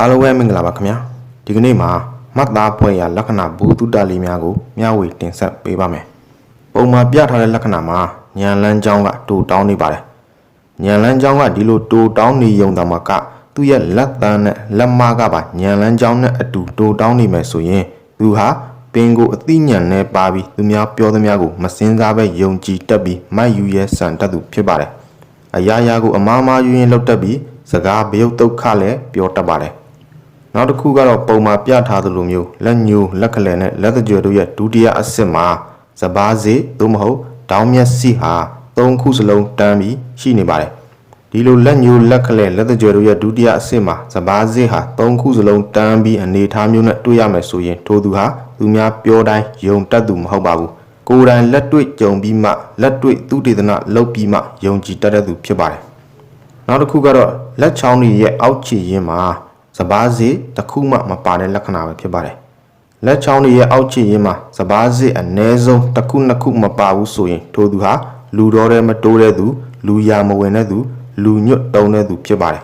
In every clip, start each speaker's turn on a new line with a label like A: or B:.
A: အားလုံးပဲမင်္ဂလာပါခင်ဗျာဒီကနေ့မှာမှတ်သားဖွဲ့ရလက္ခဏာဘူတုတလေးများကိုမျှဝေတင်ဆက်ပေးပါမယ်ပုံမှာပြထားတဲ့လက္ခဏာမှာညံလန်းချောင်းကတူတောင်းနေပါတယ်ညံလန်းချောင်းကဒီလိုတူတောင်းနေုံတမကသူ့ရဲ့လက်သန်းနဲ့လက်မကပါညံလန်းချောင်းနဲ့အတူတူတောင်းနေမယ်ဆိုရင်သူဟာပင်ကိုအသိဉာဏ်နဲ့ပါပြီးသူများပြောသမျှကိုမစင်စားပဲယုံကြည်တတ်ပြီးမိုက်ယူရဲစံတတ်သူဖြစ်ပါတယ်အရာရာကိုအမားမားယူရင်လောက်တတ်ပြီးစကားဘယုတ်တုတ်ခလည်းပြောတတ်ပါတယ် နောက်တစ်ခုကတော့ပုံမှာပြထားသလိုမျိုးလက်ညိုးလက်ကလေးနဲ့လက်သကြွယ်တို့ရဲ့ဒုတိယအဆင့်မှာစဘာစေသို့မဟုတ်ဒေါင်းမျက်စိဟာ၃ခုစလုံးတန်းပြီးရှိနေပါတယ်ဒီလိုလက်ညိုးလက်ကလေးလက်သကြွယ်တို့ရဲ့ဒုတိယအဆင့်မှာစဘာစေဟာ၃ခုစလုံးတန်းပြီးအနေထားမျိုးနဲ့တွေ့ရမယ်ဆိုရင်ထိုသူဟာသူများပြောတိုင်းယုံတတ်သူမဟုတ်ပါဘူးကိုယ်တိုင်လက်တွေ့ကြုံပြီးမှလက်တွေ့သူတေသနာလုပ်ပြီးမှယုံကြည်တတ်တဲ့သူဖြစ်ပါတယ်နောက်တစ်ခုကတော့လက်ချောင်းတွေရဲ့အောက်ခြေရင်းမှာ စပားစေတစ်ခုမှမပါတဲ့လက္ခဏာပဲဖြစ်ပါတယ်။လက်ချောင်းတွေရဲ့အောက်ခြေရင်းမှာစပားစေအ ਨੇ ဆုံးတစ်ခုနှစ်ခုမပါဘူးဆိုရင်ထိုသူဟာလူတော်တဲ့မတိုးတဲ့သူလူရမဝင်တဲ့သူလူညွတ်တုံးတဲ့သူဖြစ်ပါတယ်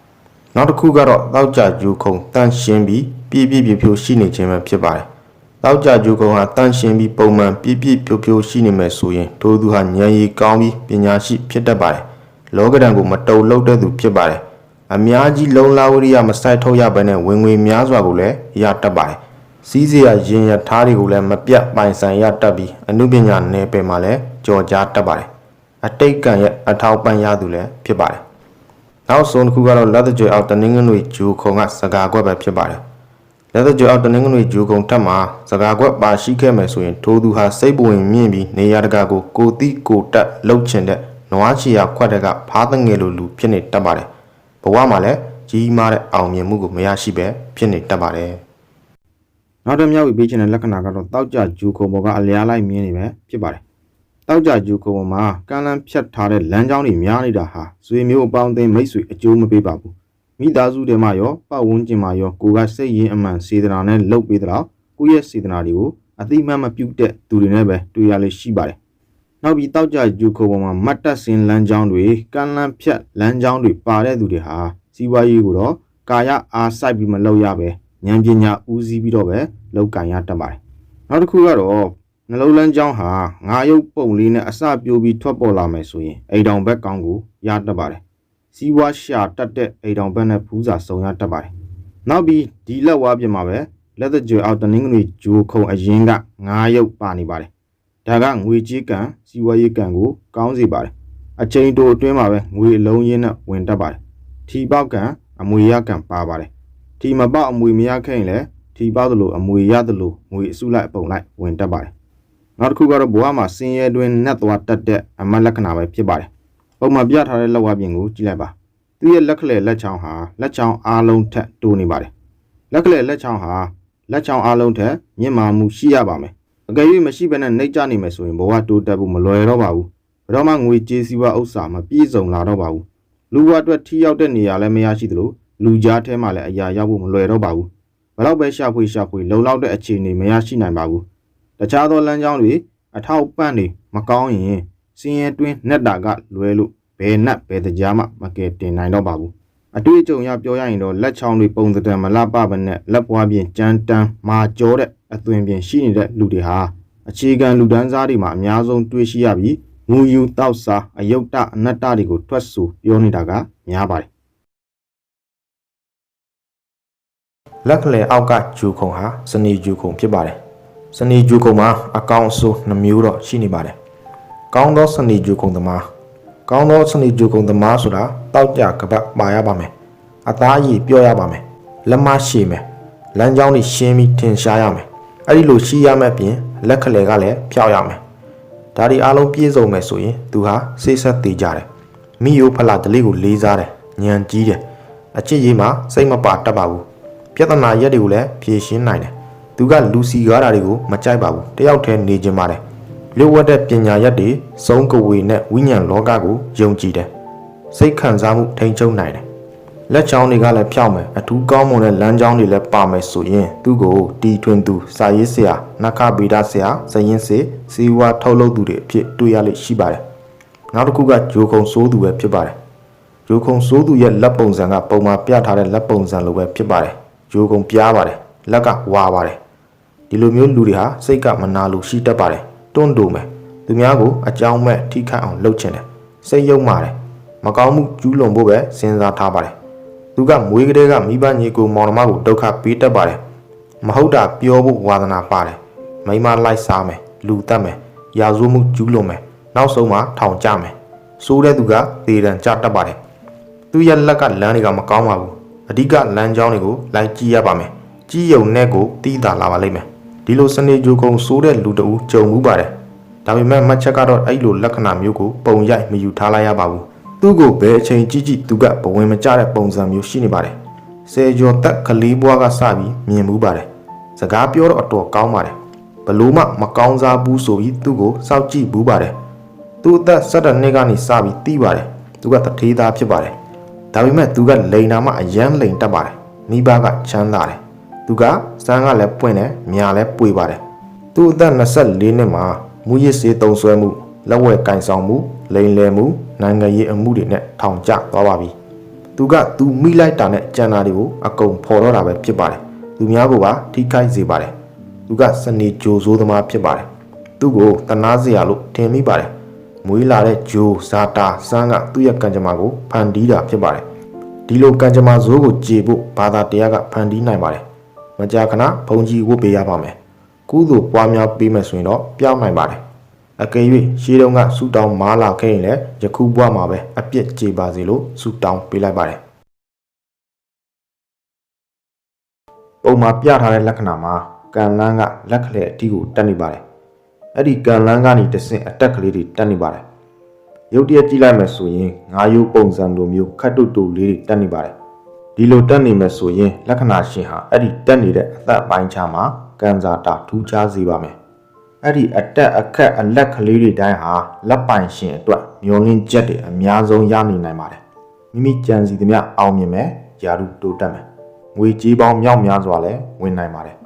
A: ။နောက်တစ်ခုကတော့တောက်ကြဂျူခုံတန့်ရှင်းပြီးပြည့်ပြည့်ပြည့်ဖြိုးရှိနေခြင်းပဲဖြစ်ပါတယ်။တောက်ကြဂျူခုံဟာတန့်ရှင်းပြီးပုံမှန်ပြည့်ပြည့်ဖြိုးဖြိုးရှိနေမယ်ဆိုရင်ထိုသူဟာဉာဏ်ရည်ကောင်းပြီးပညာရှိဖြစ်တတ်ပါတယ်။လောကဒဏ်ကိုမတုံလို့တဲ့သူဖြစ်ပါတယ်။ အများကြီးလုံလာဝရိယမဆိုင်ထုတ်ရဘဲနဲ့ဝင်ငွေများစွာကိုလည်းရတတ်ပါတယ်။စီးစရာရင်ရထားတွေကိုလည်းမပြတ်ပိုင်ဆိုင်ရတတ်ပြီးအမှုပညာနယ်ပယ်မှာလည်းကြော်ကြားတတ်ပါတယ်။အတိတ်ကံရဲ့အထောက်ပံ့ရသူလည်းဖြစ်ပါတယ်။နောက်ဆုံးတစ်ခုကတော့လက်တကြွအောက်တနင်္ဂနွေဂျူခုံကစကားကွက်ပဲဖြစ်ပါတယ်။လက်တကြွအောက်တနင်္ဂနွေဂျူကုံထက်မှာစကားကွက်ပါရှိခဲ့မယ်ဆိုရင်ထိုသူဟာစိတ်ပဝင်မြင့်ပြီးနေရာတကာကိုကိုတိကိုတက်လှုပ်ချင်တဲ့နွားချီယာခွက်တဲ့ကဖားတငယ်လိုလူဖြစ်နေတတ်ပါတယ် ဘဝမှာလည်းကြီးမားတဲ့အောင်မြင်မှုကိုမရရှိပဲဖြစ်နေတတ်ပါတယ်နောက်တစ်မြောက်ပြီးပေးချင်တဲ့လက္ခဏာကတော့တောက်ကြဂျူကုံပေါ်ကအလျားလိုက်မြင်နေပဲဖြစ်ပါတယ်တောက်ကြဂျူကုံပေါ်မှာကမ်းလန်းဖြတ်ထားတဲ့လမ်းကြောင်းတွေများနေတာဟာဇွေမျိုးအပေါင်းအသင်းမိတ်ဆွေအကျိုးမပေးပါဘူးမိသားစုတွေမှာရောပတ်ဝန်းကျင်မှာရောကိုကစိတ်ရင်းအမှန်စေတနာနဲ့လှုပ်ပေးတဲ့တော့ကိုယ့်ရဲ့စေတနာတွေကိုအတိမတ်မပြုတ်တဲ့သူတွေနဲ့ပဲတွေ့ရလိမ့်ရှိပါတယ်။ နောက်ပြီးတောက်ကြယူခုံပေါ်မှာမတ်တက်စင်လမ်းကြောင်းတွေကမ်းလန်းဖြတ်လမ်းကြောင်းတွေပါတဲ့သူတွေဟာစီးပွားရေးကိုတော့ကာယအားစိုက်ပြီးမလုပ်ရပဲဉာဏ်ပညာဦးစီးပြီးတော့ပဲလောက်ကင်ရတတ်ပါတယ်။နောက်တစ်ခုကတော့နှလုံးလန်းကြောင်းဟာငါရုပ်ပုံလေးနဲ့အစပြိုးပြီးထွက်ပေါ်လာမယ်ဆိုရင်အိမ်တောင်ဘက်ကောင်းကိုရတတ်ပါတယ်။စီးပွားရှာတက်တဲ့အိမ်တောင်ဘက်နဲ့ဖူးစာစုံရတတ်ပါတယ်။နောက်ပြီးဒီလက်ဝါးပြင်မှာပဲလက်သက်ကြွယ်အောက်တနင်္ဂနွေဂျိုးခုံအရင်ကငားရုပ်ပါနေပါတယ်။ ဒါကငွေကြေးကံစီးပွားရေးကံကိုကောင်းစေပါတယ်။အချိန်တိုအတွင်းမှာပဲငွေအလုံးရင်းနဲ့ဝင်တတ်ပါတယ်။ထီပေါက်ကံအမွေရကံပါပါတယ်။ထီမပေါက်အမွေမရခဲ့ရင်လည်းထီပေါက်သလိုအမွေရသလိုငွေအစုလိုက်အပုံလိုက်ဝင်တတ်ပါတယ်။နောက်တစ်ခုကတော့ဘဝမှာစင်ရဲတွင်နှက်သွားတတ်တဲ့အမတ်လက္ခဏာပဲဖြစ်ပါတယ်။ပုံမှန်ပြထားတဲ့လက်ဝါးပြင်ကိုကြည့်လိုက်ပါ။သူ့ရဲ့လက်ကလေးလက်ချောင်းဟာလက်ချောင်းအားလုံးထက်တိုးနေပါတယ်။လက်ကလေးလက်ချောင်းဟာလက်ချောင်းအားလုံးထက်မြင့်မာမှုရှိရပါမယ်။ အကယ်၍မရှိဘဲနဲ့နှိပ်ကျနေမယ်ဆိုရင်ဘဝတိုးတက်ဖို့မလွယ်တော့ပါဘူး။ဘယ်တော့မှငွေကြေးစည်းဝါးဥစ္စာမပြည့်စုံလာတော့ပါဘူး။လူဘဝအတွက်ထိရောက်တဲ့နေရာလည်းမရရှိသလိုလူကြားထဲမှာလည်းအရာရောက်ဖို့မလွယ်တော့ပါဘူး။ဘယ်တော့ပဲရှာဖွေရှာဖွေလုံလောက်တဲ့အခြေအနေမရရှိနိုင်ပါဘူး။တခြားသောလမ်းကြောင်းတွေအထောက်ပံ့တွေမကောင်းရင်စင်းရဲတွင်းနဲ့တာကလွဲလို့ဘယ်နဲ့ဘယ်တရားမှမကယ်တင်နိုင်တော့ပါဘူးအတွေ့အကြုံရပြောရရင်တော့လက်ချောင်းတွေပုံစံမလှပပနဲ့လက်ပွားပြင်ကြမ်းတမ်းမာကြောတဲ့ အသွင်ပြင်ရှိနေတဲ့လူတွေဟာအခြေခံလူဒန်းစားတွေမှာအများဆုံးတွေ့ရှိရပြီးငူယူတောက်စားအယုတ်တအနတ္တတွေကိုထွက်ဆိုပြောနေတာကများပါတယ်လက်ကလေးအောက်ကဂျူခုံဟာစနီဂျူခုံဖြစ်ပါတယ်စနီဂျူခုံမှာအကောင်အဆိုးနှမျိုးတော့ရှိနေပါတယ်ကောင်းသောစနီဂျူခုံသမားကောင်းသောစနေကြိုကုံသမားဆိုတာတောက်ကြကပတ်ပါရပါမယ်အသားရည်ပြောရပါမယ်လက်မရှိမယ်လမ်းကြောင်းတွေရှင်းပြီးထင်ရှားရမယ် အဲ့ဒီလိုရှိရမယ့်ပြင်လက်ခလေကလည်းဖျောက်ရမယ်ဒါဒီအားလုံးပြည့်စုံမယ်ဆိုရင်သူဟာစိတ်ဆက်သေးကြတယ်မိယိုဖလာတလေးကိုလေးစားတယ်ညံကြီးတယ်အချစ်ရေးမှာစိတ်မပါတတ်ပါဘူးပြဿနာရက်တွေကိုလည်းဖြေရှင်းနိုင်တယ်သူကလူစီကားတာတွေကိုမကြိုက်ပါဘူးတယောက်တည်းနေခြင်းပါတယ်လျှို့ဝှက်တဲ့ပညာရက်တွေစုံကဝေနဲ့ဝိညာဉ်လောကကိုယုံကြည်တယ်စိတ်ခံစားမှုထိန်ချုပ်နိုင်တယ် လက်ချောင်းတွေကလည်းဖြောက်မယ်အထူးကောင်းမွန်တဲ့လမ်းကြောင်းတွေလည်းပါမယ်ဆိုရင်သူ့ကိုတီထွင်သူစာရေးဆရာနခဗေဒဆရာစရင်စေစီဝါထုတ်လုပ်သူတွေအဖြစ်တွေ့ရလိမ့်ရှိပါတယ်နောက်တစ်ခုကဂျိုကုံစိုးသူပဲဖြစ်ပါတယ်ဂျိုခုံစိုးသူရဲ့လက်ပုံစံကပုံမှာပြထားတဲ့လက်ပုံစံလိုပဲဖြစ်ပါတယ်ဂျိုခုံပြားပါတယ်လက်ကဝါပါတယ်ဒီလိုမျိုးလူတွေဟာစိတ်ကမနာလို့ရှိတတ်ပါတယ်တွန်းတိုမယ်သူများကိုအကြောင်းမဲ့ထိခိုက်အောင်လုပ်ချင်တယ်စိတ်ယုံပါတယ်မကောင်းမှုကျူးလွန်ဖို့ပဲစဉ်းစားထားပါတယ် သူကမွေးကလေးကမိဘညီကိုမောင်နှမကိုဒုက္ခပေးတတ်ပါတယ်မဟုတ်တာပြောဖို့ဝါသနာပါတယ်မိမလိုက်စားမယ်လူတက်မယ်ရာဇဝမှုကျူးလွန်မယ်နောက်ဆုံးမှထောင်ကျမယ်စိုးတဲ့သူကသေတံကြတတ်ပါတယ်သူ့ရဲ့လက်ကလမ်းတွေကမကောင်းပါဘူးအဓိကလမ်းကြောင်းတွေကိုလိုက်ကြည့်ရပါမယ်ကြည့်ယုံနဲ့ကိုတီးတာလာပါလိမ့်မယ်ဒီလိုစနေကြိုကုံစိုးတဲ့လူတအူကြုံမှုပါတယ်ဒါပေမဲ့မှတ်ချက်ကတော့အဲ့လိုလက္ခဏာမျိုးကိုပုံရိုက်မယူထားလိုက်ရပါဘူး သူ့ကိုဘယ်အချိန်ကြည့်ကြည့်သူကဘဝင်မကျတဲ့ပုံစံမျိုးရှိနေပါတယ်ဆယ်ကျော်သက်ကလေးဘွားကစပြီးမြင်မှုပါတယ်စကားပြောတော့အတော်ကောင်းပါတယ်ဘလို့မှမကောင်းစားဘူးဆိုပြီးသူ့ကိုစောက်ကြည့်ဘူးပါတယ်သူအသက်၁၇နှစ်ကနေစပြီးတီးပါတယ်သူကတထေးသားဖြစ်ပါတယ်ဒါပေမဲ့သူကလိန်နာမှအယမ်းလိန်တက်ပါတယ်မိဘကချမ်းသာတယ်သူကစမ်းကလည်းပွင့်တယ်မြာလည်းပွေပါတယ်သူအသက်24နှစ်မှာမူရစ်စေးတုံဆွဲမှု လက်ဝဲကင်ဆောင်မှုလိန်လယ်မှုနိုင်ငံရေးအမှုတွေနဲ့ထောင်ကျသွားပါပြီသူကသူမိလိုက်တာနဲ့ကြံတာတွေကိုအကုန်ဖော်တော့တာပဲဖြစ်ပါတယ်သူများကပါထိခိုက်စေပါတယ်သူကစနေကြိုဆိုးသမားဖြစ်ပါတယ်သူ့ကိုတနာစရာလို့ထင်မိပါတယ်မွေးလာတဲ့ဂျိုဇာတာစန်းကသူ့ရဲ့ကံကြမ္မာကိုဖန်တီးတာဖြစ်ပါတယ်ဒီလိုကံကြမ္မာဇိုးကိုကြည်ဖို့ဘာသာတရားကဖန်တီးနိုင်ပါတယ်မကြာခဏဘုံကြီးဝတ်ပေးရပါမယ်ကုသိုလ်ပွားများပေးမယ်ဆိုရင်တော့ပြောင်းနိုင်ပါတယ် အကယ်၍ရှေးတုန်းကဆူတောင်းမားလာခဲ့ရင်လည်းယခုဘဝမှာပဲအပြစ်ကြေပါစေလို့ဆူတောင်းပေးလိုက်ပါတယ်ပုံမှာပြထားတဲ့လက္ခဏာမှာကံလန်းကလက်ခလေအတီးကိုတက်နေပါတယ်အဲ့ဒီကံလန်းကနေတဆင့်အတက်ကလေးတွေတက်နေပါတယ်ရုပ်တရက်ကြည့်လိုက်မယ်ဆိုရင်ငါးရိုးပုံစံလိုမျိုးခတ်တုတ်တူလေးတွေတက်နေပါတယ်ဒီလိုတက်နေမယ်ဆိုရင်လက္ခဏာရှင်ဟာအဲ့ဒီတက်နေတဲ့အသက်ပိုင်းခြားမှာကံစားတာထူးခြားစေပါမယ် အဲ့ဒီအတက်အခက်အလက်ကလေးတွေတိုင်းဟာလက်ပိုင်ရှင်အတွက်မျောလင်းချက်တွေအများဆုံးရနေနိုင်ပါတယ်မိမိကြံစီသမျှအောင်မြင်မယ်ယာရုတိုးတက်မယ်ငွေကြေးပေါင်းမြောက်များစွာလည်းဝင်နိုင်ပါတယ်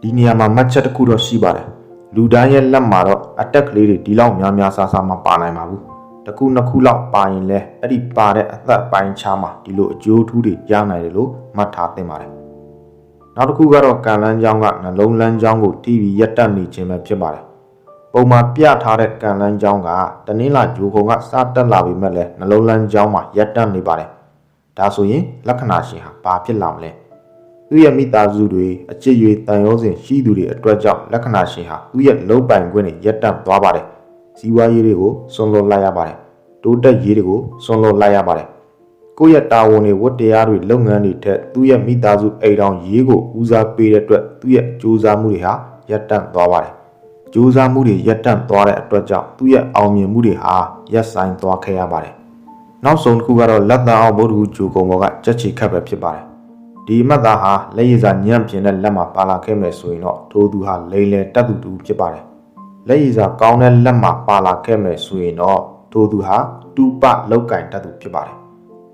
A: ဒီနေရာမှာမှတ်ချက်တစ်ခုတော့ရှိပါတယ်လူတိုင်းရဲ့လက်မှာတော့အတက်ကလေးတွေဒီလောက်များများဆာဆာမပါနိုင်ပါဘူးတစ်ခုနှစ်ခုလောက်ပါရင်လဲအဲ့ဒီပါတဲ့အသက်ပိုင်းခြားမှာဒီလိုအကျိုးထူးတွေရနိုင်တယ်လို့မှတ်ထားသင့်ပါတယ်။ နောက်တစ်ခုကတော့ကံလန်းချောင်းကနှလုံးလန်းချောင်းကိုတီးပြီးရက်တက်နေခြင်းပဲဖြစ်ပါတယ်။ပုံမှာပြထားတဲ့ကံလန်းချောင်းကတနင်္လာဂျိုခုံကစတက်လာပြီမဲ့လဲနှလုံးလန်းချောင်းမှာရက်တက်နေပါတယ်။ဒါဆိုရင်လက္ခဏာရှင်ဟာဘာဖြစ်လာမလဲ။သူ့ရဲ့မိသားစုတွေအချစ်ရွေတန်ရောစဉ်ရှိသူတွေအတွက်ကြောင့်လက္ခဏာရှင်ဟာသူ့ရဲ့လုံပိုင်ခွင့်တွေရက်တက်သွားပါတယ်။ဇီဝရေးတွေကိုစွန့်လွတ်လိုက်ရပါတယ်။တိုးတက်ရေးတွေကိုစွန့်လွတ်လိုက်ရပါတယ်။ ကိုယ့်ရဲ့တာဝန်တွေဝတ္တရားတွေလုပ်ငန်းတွေထက်သူ့ရဲ့မိသားစုအိမ်တော်ရေးကိုဦးစားပေးတဲ့အတွက်သူ့ရဲ့ကြိုးစားမှုတွေဟာရပ်တန့်သွားပါတယ်။ကြိုးစားမှုတွေရပ်တန့်သွားတဲ့အတွက်ကြောင့်သူ့ရဲ့အောင်မြင်မှုတွေဟာရပ်ဆိုင်သွားခဲ့ရပါတယ်။နောက်ဆုံးတစ်ခုကတော့လက်သားအောင်ဗုဒ္ဓဟူဂျိုကုံဘောကကြက်ချီခတ်ပဲဖြစ်ပါတယ်။ဒီအမတ်သားဟာလက်ရည်စာညံ့ပြင်းတဲ့လက်မှာပါလာခဲ့မယ်ဆိုရင်တော့ထိုသူဟာလိန်လေတက်သူတူဖြစ်ပါတယ်။လက်ရည်စာကောင်းတဲ့လက်မှာပါလာခဲ့မယ်ဆိုရင်တော့ထိုသူဟာတူပလောက်ကင်တက်သူဖြစ်ပါတယ်။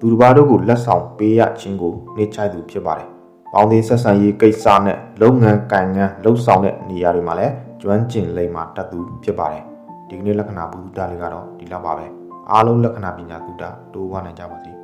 A: သူတစ်ပါးတို့ကိုလက်ဆောင်ပေးရခြင်းကိုနှိမ့်ချိုက်သူဖြစ်ပါတယ်။ပေါင်းသင်းဆက်ဆံရေးကိစ္စနဲ့လုပ်ငန်းကံငန်းလှုပ်ဆောင်တဲ့နေရာတွေမှာလည်းကျွမ်းကျင်လိမ့်မှာတက်သူဖြစ်ပါတယ်။ဒီကနေ့လက္ခဏာဘုဒ္ဓလေးကတော့ဒီလောက်ပါပဲ။အားလုံးလက္ခဏာပညာသုဒ္ဓတိုးဝနိုင်ကြပါစေ။